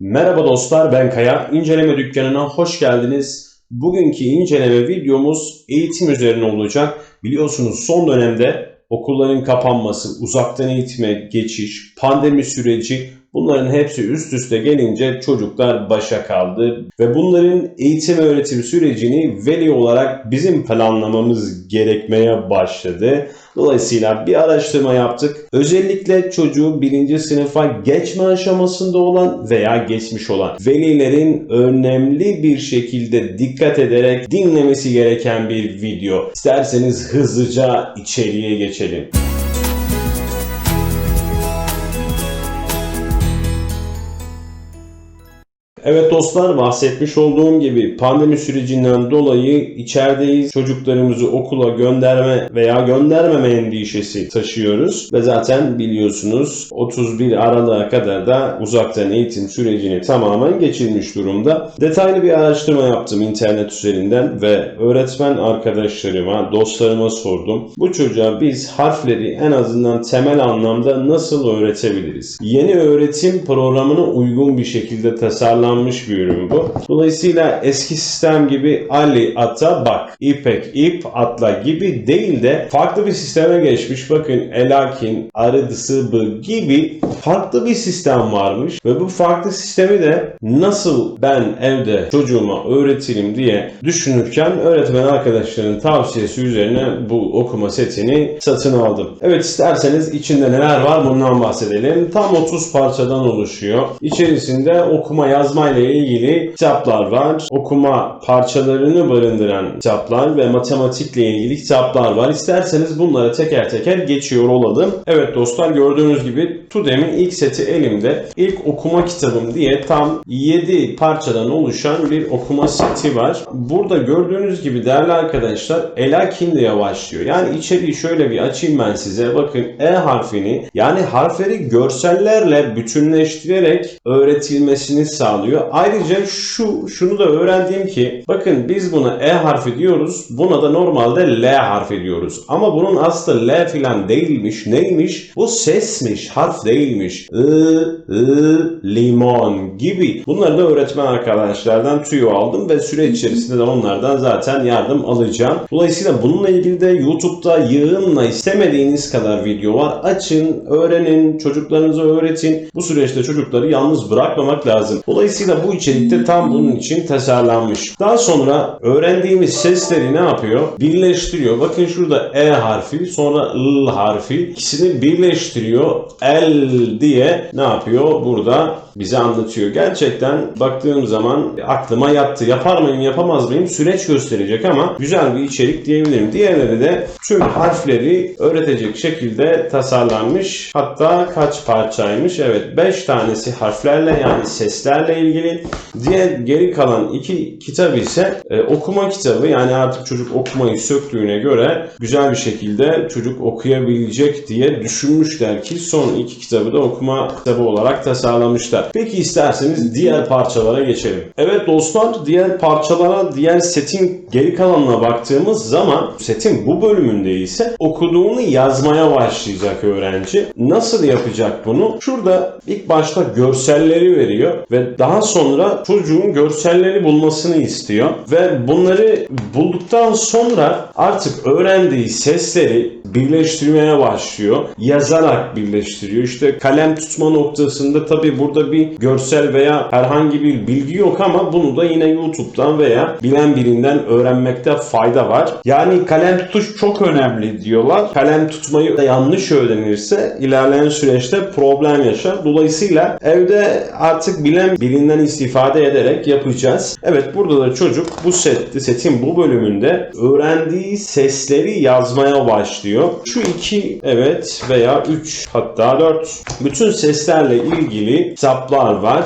Merhaba dostlar ben Kaya. İnceleme dükkanına hoş geldiniz. Bugünkü inceleme videomuz eğitim üzerine olacak. Biliyorsunuz son dönemde okulların kapanması, uzaktan eğitime geçiş, pandemi süreci bunların hepsi üst üste gelince çocuklar başa kaldı. Ve bunların eğitim öğretim sürecini veli olarak bizim planlamamız gerekmeye başladı. Dolayısıyla bir araştırma yaptık. Özellikle çocuğu birinci sınıfa geçme aşamasında olan veya geçmiş olan velilerin önemli bir şekilde dikkat ederek dinlemesi gereken bir video. İsterseniz hızlıca içeriye geçelim. Evet dostlar bahsetmiş olduğum gibi pandemi sürecinden dolayı içerideyiz. Çocuklarımızı okula gönderme veya göndermeme endişesi taşıyoruz. Ve zaten biliyorsunuz 31 Aralık'a kadar da uzaktan eğitim sürecini tamamen geçirmiş durumda. Detaylı bir araştırma yaptım internet üzerinden ve öğretmen arkadaşlarıma, dostlarıma sordum. Bu çocuğa biz harfleri en azından temel anlamda nasıl öğretebiliriz? Yeni öğretim programına uygun bir şekilde tasarlanmış tasarlanmış bir ürün bu. Dolayısıyla eski sistem gibi Ali ata bak, ipek ip atla gibi değil de farklı bir sisteme geçmiş. Bakın elakin, arıdısı bı gibi farklı bir sistem varmış ve bu farklı sistemi de nasıl ben evde çocuğuma öğretirim diye düşünürken öğretmen arkadaşlarının tavsiyesi üzerine bu okuma setini satın aldım. Evet isterseniz içinde neler var bundan bahsedelim. Tam 30 parçadan oluşuyor. İçerisinde okuma yazma ile ilgili kitaplar var. Okuma parçalarını barındıran kitaplar ve matematikle ilgili kitaplar var. İsterseniz bunlara teker teker geçiyor olalım. Evet dostlar gördüğünüz gibi Tudem'in ilk seti elimde. İlk okuma kitabım diye tam 7 parçadan oluşan bir okuma seti var. Burada gördüğünüz gibi değerli arkadaşlar Elakin diye başlıyor. Yani içeriği şöyle bir açayım ben size. Bakın E harfini yani harfleri görsellerle bütünleştirerek öğretilmesini sağlıyor. Ayrıca şu şunu da öğrendiğim ki bakın biz buna E harfi diyoruz. Buna da normalde L harfi diyoruz. Ama bunun aslı L filan değilmiş. Neymiş? Bu sesmiş. Harf değilmiş. I, I, limon gibi. Bunları da öğretmen arkadaşlardan tüyo aldım ve süreç içerisinde de onlardan zaten yardım alacağım. Dolayısıyla bununla ilgili de YouTube'da yığınla istemediğiniz kadar video var. Açın, öğrenin, çocuklarınıza öğretin. Bu süreçte çocukları yalnız bırakmamak lazım. Dolayısıyla bu içerikte tam bunun için tasarlanmış. Daha sonra öğrendiğimiz sesleri ne yapıyor? Birleştiriyor. Bakın şurada E harfi, sonra L harfi. İkisini birleştiriyor. L diye ne yapıyor? Burada bize anlatıyor. Gerçekten baktığım zaman aklıma yattı. Yapar mıyım, yapamaz mıyım? Süreç gösterecek ama güzel bir içerik diyebilirim. Diğerleri de tüm harfleri öğretecek şekilde tasarlanmış. Hatta kaç parçaymış? Evet 5 tanesi harflerle yani seslerle ilgili. Diğer geri kalan iki kitap ise e, okuma kitabı. Yani artık çocuk okumayı söktüğüne göre güzel bir şekilde çocuk okuyabilecek diye düşünmüşler ki son iki kitabı da okuma kitabı olarak tasarlamışlar. Peki isterseniz diğer parçalara geçelim. Evet dostlar diğer parçalara, diğer setin geri kalanına baktığımız zaman setin bu bölümünde ise okuduğunu yazmaya başlayacak öğrenci. Nasıl yapacak bunu? Şurada ilk başta görselleri veriyor ve daha sonra çocuğun görselleri bulmasını istiyor ve bunları bulduktan sonra artık öğrendiği sesleri birleştirmeye başlıyor. Yazarak birleştiriyor. İşte kalem tutma noktasında tabi burada bir görsel veya herhangi bir bilgi yok ama bunu da yine YouTube'dan veya bilen birinden öğrenmekte fayda var. Yani kalem tutuş çok önemli diyorlar. Kalem tutmayı da yanlış öğrenirse ilerleyen süreçte problem yaşar. Dolayısıyla evde artık bilen birinden istifade ederek yapacağız. Evet burada da çocuk bu sette, setin bu bölümünde öğrendiği sesleri yazmaya başlıyor. Şu iki evet veya 3 hatta 4 bütün seslerle ilgili kitaplar var.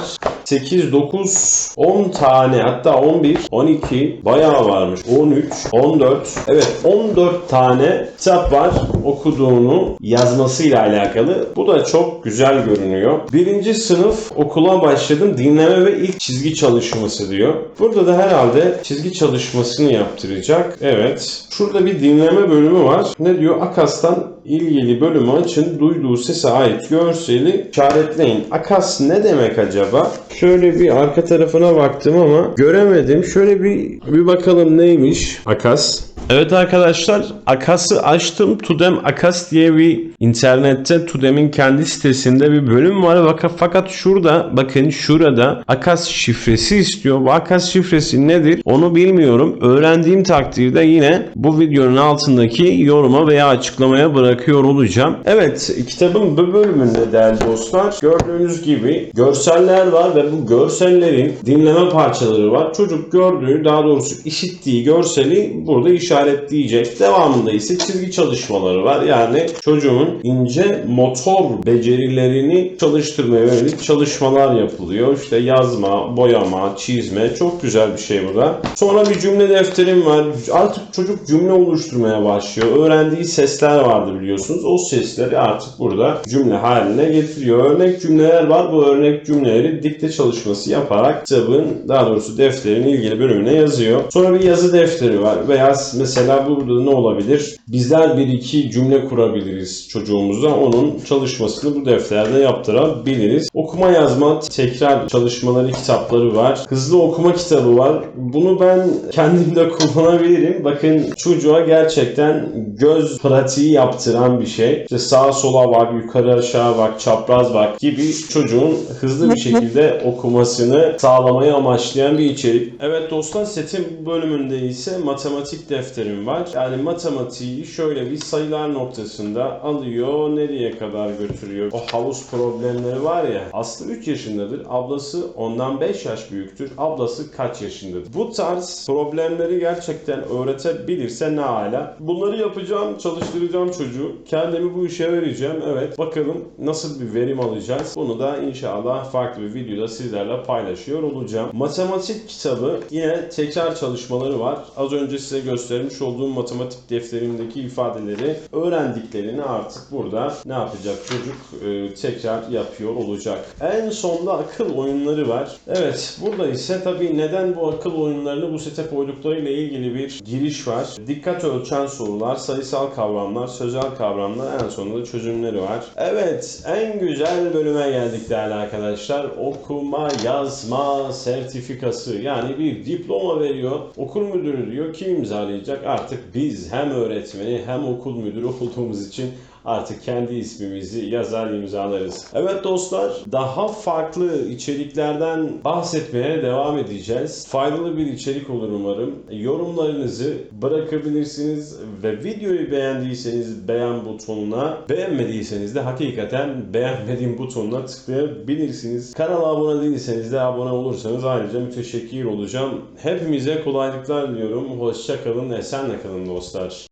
8, 9, 10 tane hatta 11, 12 bayağı varmış. 13, 14 evet 14 tane kitap var okuduğunu yazmasıyla alakalı. Bu da çok güzel görünüyor. Birinci sınıf okula başladım dinleme ve ilk çizgi çalışması diyor. Burada da herhalde çizgi çalışmasını yaptıracak. Evet. Şurada bir dinleme bölümü var. Ne diyor? Akas'tan ilgili bölümü açın. Duyduğu sese ait görseli işaretleyin. Akas ne demek acaba? Şöyle bir arka tarafına baktım ama göremedim. Şöyle bir bir bakalım neymiş Akas. Evet arkadaşlar Akas'ı açtım. Tudem Akas diye bir internette Tudem'in kendi sitesinde bir bölüm var. Fakat şurada bakın şurada Akas şifresi istiyor. Bu Akas şifresi nedir onu bilmiyorum. Öğrendiğim takdirde yine bu videonun altındaki yoruma veya açıklamaya bırakıyor olacağım. Evet kitabın bu bölümünde değerli dostlar gördüğünüz gibi görseller var ve bu görsellerin dinleme parçaları var. Çocuk gördüğü daha doğrusu işittiği görseli burada işaretleyecek. Devamında ise çizgi çalışmaları var. Yani çocuğun ince motor becerilerini çalıştırmaya yönelik çalışmalar yapılıyor. İşte yazma, boyama, çizme çok güzel bir şey bu da. Sonra bir cümle defterim var. Artık çocuk cümle oluşturmaya başlıyor. Öğrendiği sesler vardı biliyorsunuz. O sesleri artık burada cümle haline getiriyor. Örnek cümleler var. Bu örnek cümleleri dikte çalışması yaparak kitabın daha doğrusu defterin ilgili bölümüne yazıyor. Sonra bir yazı defteri var. Veya mesela burada ne olabilir? Bizler bir iki cümle kurabiliriz çocuğumuza. Onun çalışmasını bu defterde yaptırabiliriz. Okuma yazma tekrar çalışmaları kitapları var. Hızlı okuma kitabı var. Bunu ben kendim de kullanabilirim. Bakın çocuğa gerçekten göz pratiği yaptıran bir şey. İşte sağa sola bak, yukarı aşağı bak, çapraz bak gibi çocuğun hızlı bir şekilde okumasını sağlamayı amaçlayan bir içerik. Evet dostlar setin bölümünde ise matematik defterim var. Yani matematiği şöyle bir sayılar noktasında alıyor, nereye kadar götürüyor. O havuz problemleri var ya. Aslı 3 yaşındadır. Ablası ondan 5 yaş büyüktür. Ablası kaç yaşındadır? Bu tarz problemleri gerçekten öğretebilirse ne hala. Bunları yapacağım, çalıştıracağım çocuğu. Kendimi bu işe vereceğim. Evet. Bakalım nasıl bir verim alacağız. Bunu da inşallah farklı bir videoda sizlerle paylaşıyor olacağım. Matematik kitabı yine tekrar çalışmaları var. Az önce size göstermiş olduğum matematik defterimdeki ifadeleri öğrendiklerini artık burada ne yapacak çocuk e, tekrar yapıyor olacak. En sonda akıl oyunları var. Evet burada ise tabii neden bu akıl oyunlarını bu sete koyduklarıyla ilgili bir giriş var. Dikkat ölçen sorular, sayısal kavramlar, sözel kavramlar en sonunda çözümleri var. Evet en güzel bölüme geldik değerli arkadaşlar. Okuma yazma sertifikası yani bir diploma veriyor. Okul müdürü diyor ki imzalayacak. Artık biz hem öğretmeni hem okul müdürü olduğumuz için artık kendi ismimizi yazar imzalarız. Evet dostlar daha farklı içeriklerden bahsetmeye devam edeceğiz. Faydalı bir içerik olur umarım. Yorumlarınızı bırakabilirsiniz ve videoyu beğendiyseniz beğen butonuna beğenmediyseniz de hakikaten beğenmediğim butonuna tıklayabilirsiniz. Kanala abone değilseniz de abone olursanız ayrıca müteşekkir olacağım. Hepimize kolaylıklar diliyorum. Hoşça kalın, esenle kalın dostlar.